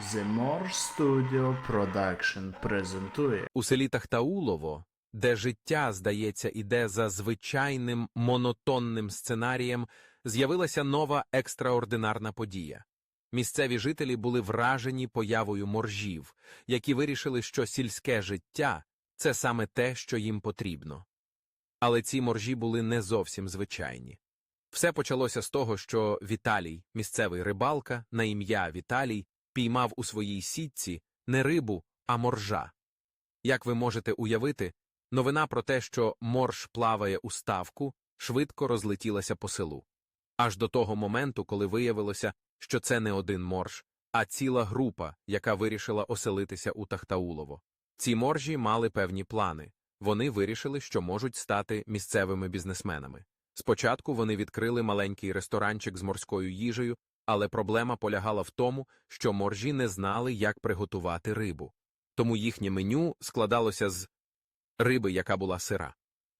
The More Studio Production презентує У селі Тахтаулово, де життя, здається, іде за звичайним монотонним сценарієм, з'явилася нова екстраординарна подія. Місцеві жителі були вражені появою моржів, які вирішили, що сільське життя це саме те, що їм потрібно. Але ці моржі були не зовсім звичайні. Все почалося з того, що Віталій, місцевий рибалка, на ім'я Віталій, піймав у своїй сітці не рибу, а моржа. Як ви можете уявити, новина про те, що морж плаває у ставку, швидко розлетілася по селу. Аж до того моменту, коли виявилося, що це не один морж, а ціла група, яка вирішила оселитися у Тахтаулово. Ці моржі мали певні плани. Вони вирішили, що можуть стати місцевими бізнесменами. Спочатку вони відкрили маленький ресторанчик з морською їжею, але проблема полягала в тому, що моржі не знали, як приготувати рибу. Тому їхнє меню складалося з риби, яка була сира.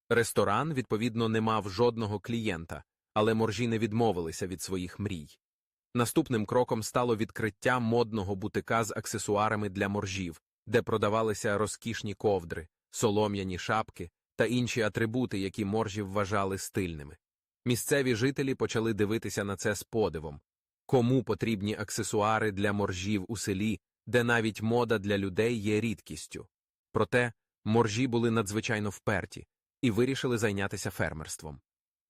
Ресторан, відповідно, не мав жодного клієнта, але моржі не відмовилися від своїх мрій. Наступним кроком стало відкриття модного бутика з аксесуарами для моржів, де продавалися розкішні ковдри, солом'яні шапки та інші атрибути, які моржі вважали стильними. Місцеві жителі почали дивитися на це з подивом. Кому потрібні аксесуари для моржів у селі, де навіть мода для людей є рідкістю? Проте моржі були надзвичайно вперті і вирішили зайнятися фермерством.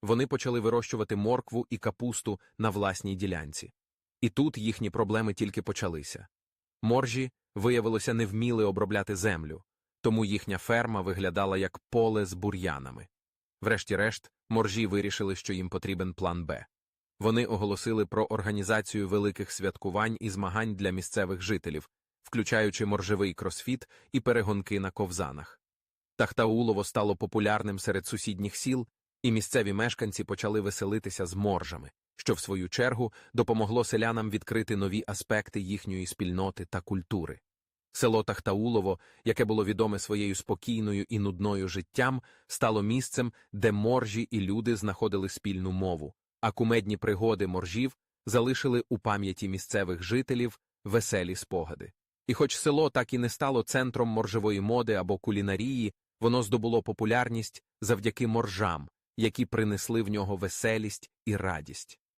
Вони почали вирощувати моркву і капусту на власній ділянці. І тут їхні проблеми тільки почалися. Моржі, виявилося, не вміли обробляти землю, тому їхня ферма виглядала як поле з бур'янами. Врешті-решт, моржі вирішили, що їм потрібен план Б. Вони оголосили про організацію великих святкувань і змагань для місцевих жителів, включаючи моржевий кросфіт і перегонки на ковзанах. Тахтаулово стало популярним серед сусідніх сіл, і місцеві мешканці почали веселитися з моржами, що в свою чергу допомогло селянам відкрити нові аспекти їхньої спільноти та культури. Село Тахтаулово, яке було відоме своєю спокійною і нудною життям, стало місцем, де моржі і люди знаходили спільну мову, а кумедні пригоди моржів залишили у пам'яті місцевих жителів веселі спогади. І хоч село так і не стало центром моржевої моди або кулінарії, воно здобуло популярність завдяки моржам, які принесли в нього веселість і радість.